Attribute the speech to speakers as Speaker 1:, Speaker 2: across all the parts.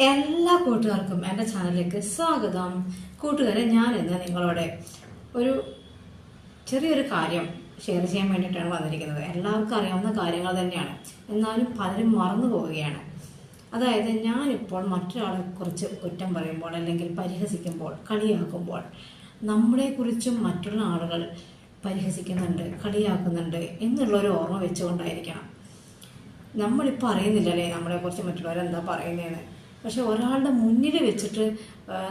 Speaker 1: എല്ലാ കൂട്ടുകാർക്കും എന്റെ ചാനലിലേക്ക് സ്വാഗതം. കൂട്ടുകാരെ ഞാൻ ഇന്ന് നിങ്ങളോട് ഒരു ചെറിയൊരു കാര്യം ഷെയർ ചെയ്യാൻ വേണ്ടിയിട്ടാണ് വന്നിരിക്കുന്നത്. എല്ലാവർക്കും അറിയാവുന്ന കാര്യങ്ങൾ തന്നെയാണ്. എന്നാലും പലരും മറന്നു പോവുകയാണ്. അതായത് ഞാനിപ്പോൾ മറ്റൊരാളെ കുറിച്ച് കുറ്റം പറയുമ്പോൾ അല്ലെങ്കിൽ പരിഹസിക്കുമ്പോൾ കളിയാക്കുമ്പോൾ നമ്മളെക്കുറിച്ചും മറ്റുള്ള ആളുകൾ പരിഹസിക്കുന്നുണ്ട് കളിയാക്കുന്നുണ്ട് എന്നുള്ളൊരു ഓർമ്മ വെച്ചുകൊണ്ടായിരിക്കണം. നമ്മളിപ്പോൾ അറിയുന്നില്ലല്ലേ നമ്മളെക്കുറിച്ച് മറ്റുള്ളവരെന്താ പറയുന്നതെന്ന് പക്ഷെ ഒരാളുടെ മുന്നിൽ വെച്ചിട്ട്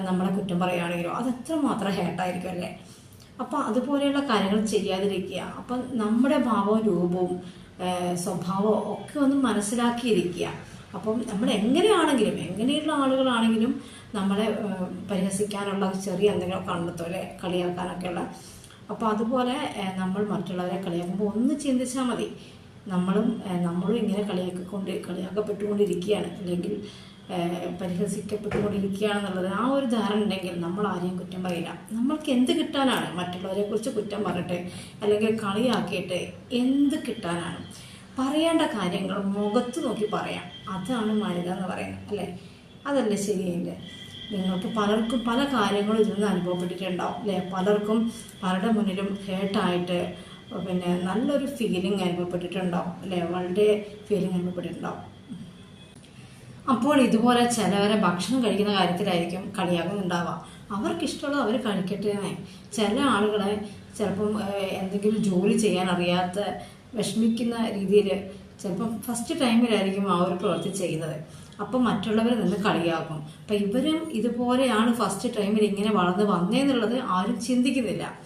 Speaker 1: നമ്മളെ കുറ്റം പറയുകയാണെങ്കിലോ അത് എത്രമാത്രം ഹേട്ടായിരിക്കും അല്ലേ? അപ്പം അതുപോലെയുള്ള കാര്യങ്ങൾ ചെയ്യാതിരിക്കുക. അപ്പം നമ്മുടെ ഭാവവും രൂപവും സ്വഭാവവും ഒക്കെ ഒന്ന് മനസ്സിലാക്കിയിരിക്കുക. അപ്പം നമ്മൾ എങ്ങനെയാണെങ്കിലും എങ്ങനെയുള്ള ആളുകളാണെങ്കിലും നമ്മളെ പരിഹസിക്കാനുള്ള ചെറിയ എന്തെങ്കിലും കണ്ടെത്തും അല്ലെ? കളിയാക്കാനൊക്കെയുള്ള. അപ്പോൾ അതുപോലെ നമ്മൾ മറ്റുള്ളവരെ കളിയാക്കുമ്പോൾ ഒന്ന് ചിന്തിച്ചാൽ മതി. നമ്മളും നമ്മളും ഇങ്ങനെ കളിയാക്കിക്കൊണ്ട് കളിയാക്കപ്പെട്ടുകൊണ്ടിരിക്കുകയാണ്. അല്ലെങ്കിൽ പരിഹസിക്കപ്പെട്ടുകൊണ്ടിരിക്കുകയാണെന്നുള്ളത് ആ ഒരു ധാരണ ഉണ്ടെങ്കിൽ നമ്മൾ ആരെയും കുറ്റം പറയില്ല. നമ്മൾക്ക് എന്ത് കിട്ടാനാണ്? മറ്റുള്ളവരെ കുറിച്ച് കുറ്റം പറഞ്ഞിട്ട് അല്ലെങ്കിൽ കളിയാക്കിയിട്ട് എന്ത് കിട്ടാനാണ്? പറയേണ്ട കാര്യങ്ങൾ മുഖത്ത് നോക്കി പറയാം. അതാണ് മാന്യത എന്ന് പറയുന്നത് അല്ലേ? അതല്ലേ ശരിയല്ലേ നിങ്ങൾക്ക് പലർക്കും പല കാര്യങ്ങളും ഇതിൽ നിന്ന് അനുഭവപ്പെട്ടിട്ടുണ്ടാവും അല്ലേ? പലർക്കും പലരുടെ മുന്നിലും ഹേർട്ടായിട്ട് പിന്നെ നല്ലൊരു ഫീലിംഗ് അനുഭവപ്പെട്ടിട്ടുണ്ടാവും അല്ലേ? വളരെ ഫീലിംഗ് അനുഭവപ്പെട്ടിട്ടുണ്ടാവും. അപ്പോൾ ഇതുപോലെ ചിലവരെ ഭക്ഷണം കഴിക്കുന്ന കാര്യത്തിലായിരിക്കും കളിയാകുന്നുണ്ടാവുക അവർക്കിഷ്ടമുള്ളത് അവർ കഴിക്കട്ടെ എന്നേ. ചില ആളുകളെ ചിലപ്പം എന്തെങ്കിലും ജോലി ചെയ്യാൻ അറിയാത്ത വിഷമിക്കുന്ന രീതിയിൽ ചിലപ്പം ഫസ്റ്റ് ടൈമിലായിരിക്കും ആ ഒരു പ്രവൃത്തി ചെയ്യുന്നത്. അപ്പം മറ്റുള്ളവർ നിന്ന് കളിയാക്കും. അപ്പം ഇവരും ഇതുപോലെയാണ് ഫസ്റ്റ് ടൈമിൽ ഇങ്ങനെ വളർന്ന് വന്നേന്നുള്ളത് ആരും ചിന്തിക്കുന്നില്ല.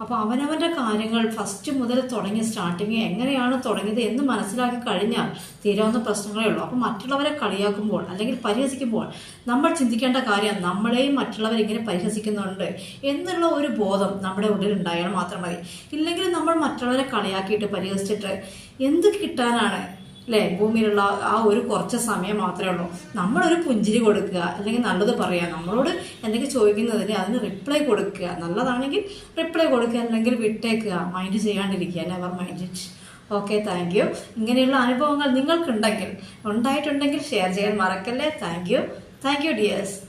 Speaker 1: അപ്പോൾ അവനവന്റെ കാര്യങ്ങൾ ഫസ്റ്റ് മുതൽ തുടങ്ങിയ സ്റ്റാർട്ടിങ് എങ്ങനെയാണ് തുടങ്ങിയത് എന്ന് മനസ്സിലാക്കി കഴിഞ്ഞാൽ തീരാവുന്ന പ്രശ്നങ്ങളേ ഉള്ളൂ. അപ്പോൾ മറ്റുള്ളവരെ കളിയാക്കുമ്പോൾ അല്ലെങ്കിൽ പരിഹസിക്കുമ്പോൾ നമ്മൾ ചിന്തിക്കേണ്ട കാര്യം നമ്മളെയും മറ്റുള്ളവർ ഇങ്ങനെ പരിഹസിക്കുന്നുണ്ട് എന്നുള്ള ഒരു ബോധം നമ്മുടെ ഉള്ളിൽ ഉണ്ടായാൽ മാത്രം മതി. ഇല്ലെങ്കിൽ നമ്മൾ മറ്റുള്ളവരെ കളിയാക്കിയിട്ട് പരിഹസിച്ചിട്ട് എന്ത് കിട്ടാനാണ് അല്ലേ ഭൂമിയിലുള്ള ആ ഒരു കുറച്ച് സമയം മാത്രമേ ഉള്ളൂ. നമ്മളൊരു പുഞ്ചിരി കൊടുക്കുക അല്ലെങ്കിൽ നല്ലത് പറയുക നമ്മളോട് എന്തെങ്കിലും ചോദിക്കുന്നതിന് അതിന് റിപ്ലൈ കൊടുക്കുക. നല്ലതാണെങ്കിൽ റിപ്ലൈ കൊടുക്കുക അല്ലെങ്കിൽ വിട്ടേക്കുക. Mind ചെയ്യാണ്ടിരിക്കുക. Never mind okay thank you ഇങ്ങനെയുള്ള അനുഭവങ്ങൾ നിങ്ങൾക്കുണ്ടെങ്കിൽ ഉണ്ടായിട്ടുണ്ടെങ്കിൽ ഷെയർ ചെയ്യാൻ മറക്കല്ലേ? Thank you thank you dears